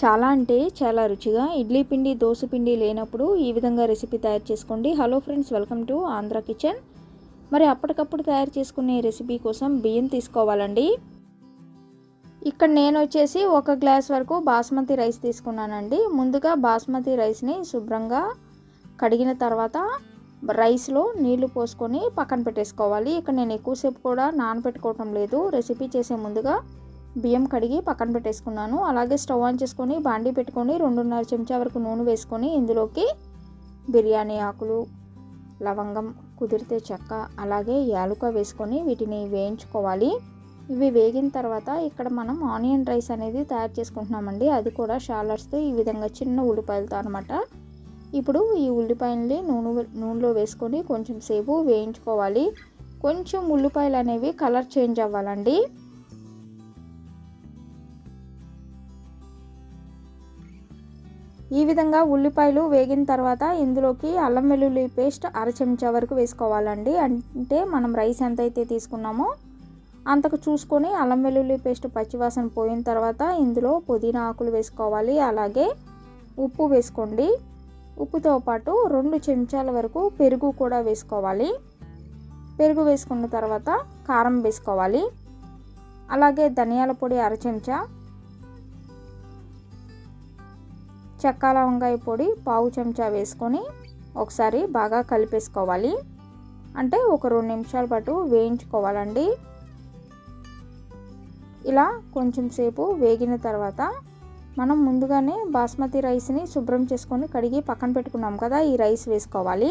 చాలా అంటే చాలా రుచిగా. ఇడ్లీ పిండి దోశ పిండి లేనప్పుడు ఈ విధంగా రెసిపీ తయారు చేసుకోండి. Hello friends welcome to Andhra kitchen మరి అప్పటికప్పుడు తయారు చేసుకునే రెసిపీ కోసం బియ్యం తీసుకోవాలండి. ఇక్కడ నేను వచ్చేసి ఒక గ్లాస్ వరకు బాస్మతి రైస్ తీసుకున్నానండి. ముందుగా బాస్మతి రైస్ని శుభ్రంగా కడిగిన తర్వాత రైస్లో నీళ్ళు పోసుకొని పక్కన పెట్టేసుకోవాలి. ఇక్కడ నేను ఎక్కువసేపు కూడా నానబెట్టుకోవటం లేదు. రెసిపీ చేసే ముందుగా బియ్యం కడిగి పక్కన పెట్టేసుకున్నాను. అలాగే స్టవ్ ఆన్ చేసుకొని బాండీ పెట్టుకొని రెండున్నర చెంచా వరకు నూనె వేసుకొని ఇందులోకి బిర్యానీ ఆకులు లవంగం కుదిరితే చెక్క అలాగే యాలుక వేసుకొని వీటిని వేయించుకోవాలి. ఇవి వేగిన తర్వాత ఇక్కడ మనం ఆనియన్ రైస్ అనేది తయారు చేసుకుంటున్నామండి. అది కూడా షాలర్స్తో ఈ విధంగా చిన్న ఉల్లిపాయలతో అనమాట ఇప్పుడు ఈ ఉల్లిపాయల్ని నూనె నూనెలో వేసుకొని కొంచెం సేపు వేయించుకోవాలి. కొంచెం ఉల్లిపాయలు అనేవి కలర్ చేంజ్ అవ్వాలండి. ఈ విధంగా ఉల్లిపాయలు వేగిన తర్వాత ఇందులోకి అల్లం వెల్లుల్లి పేస్ట్ అర చెంచా వరకు వేసుకోవాలండి. అంటే మనం రైస్ ఎంత అయితే తీసుకున్నామో అంతకు చూసుకొని అల్లం వెల్లుల్లి పేస్ట్ పచ్చివాసన పోయిన తర్వాత ఇందులో పుదీనా ఆకులు వేసుకోవాలి. అలాగే ఉప్పు వేసుకోండి. ఉప్పుతో పాటు రెండు చెంచాల వరకు పెరుగు కూడా వేసుకోవాలి. పెరుగు వేసుకున్న తర్వాత కారం వేసుకోవాలి. అలాగే ధనియాల పొడి అర చెంచా చెక్క లవంగాయ పొడి పావు చెంచా వేసుకొని ఒకసారి బాగా కలిపేసుకోవాలి. అంటే ఒక రెండు నిమిషాల పాటు వేయించుకోవాలండి. ఇలా కొంచెం సేపు వేగిన తర్వాత మనం ముందుగానే బాస్మతి రైస్ని శుభ్రం చేసుకొని కడిగి పక్కన పెట్టుకున్నాం కదా ఈ రైస్ వేసుకోవాలి.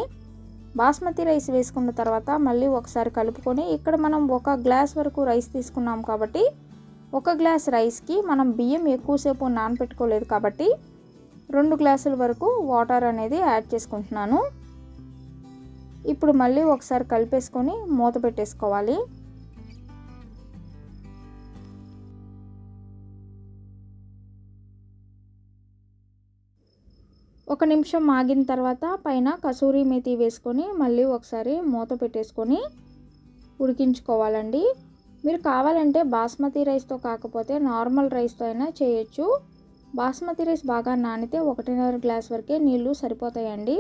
బాస్మతి రైస్ వేసుకున్న తర్వాత మళ్ళీ ఒకసారి కలుపుకొని ఇక్కడ మనం ఒక గ్లాస్ వరకు రైస్ తీసుకున్నాం కాబట్టి ఒక గ్లాస్ రైస్కి మనం బియ్యం ఎక్కువసేపు నానపెట్టుకోలేదు కాబట్టి రెండు గ్లాసుల వరకు వాటర్ అనేది యాడ్ చేసుకుంటున్నాను. ఇప్పుడు మళ్ళీ ఒకసారి కలిపేసుకొని మూత పెట్టేసుకోవాలి. ఒక నిమిషం ఆగిన తర్వాత పైన కసూరి మేతి వేసుకొని మళ్ళీ ఒకసారి మూత పెట్టేసుకొని ఉడికించుకోవాలండి. మీరు కావాలంటే బాస్మతి రైస్తో కాకపోతే నార్మల్ రైస్తో అయినా చేయొచ్చు. బాస్మతి రైస్ బాగా నానితే ఒకటిన్నర గ్లాస్ వరకే నీళ్ళు సరిపోతాయండి.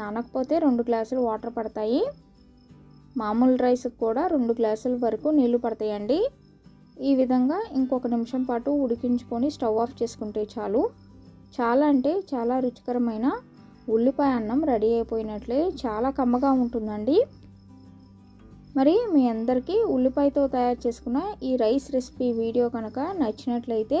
నానకపోతే రెండు గ్లాసులు వాటర్ పడతాయి. మామూలు రైస్ కూడా రెండు గ్లాసుల వరకు నీళ్ళు పడతాయండి. ఈ విధంగా ఇంకొక నిమిషం పాటు ఉడికించుకొని స్టవ్ ఆఫ్ చేసుకుంటే చాలు. చాలా అంటే చాలా రుచికరమైన ఉల్లిపాయ అన్నం రెడీ అయిపోయినట్లే చాలా కమ్మగా ఉంటుందండి. మరి మీ అందరికీ ఉల్లిపాయతో తయారు చేసుకున్న ఈ రైస్ రెసిపీ వీడియో కనుక నచ్చినట్లయితే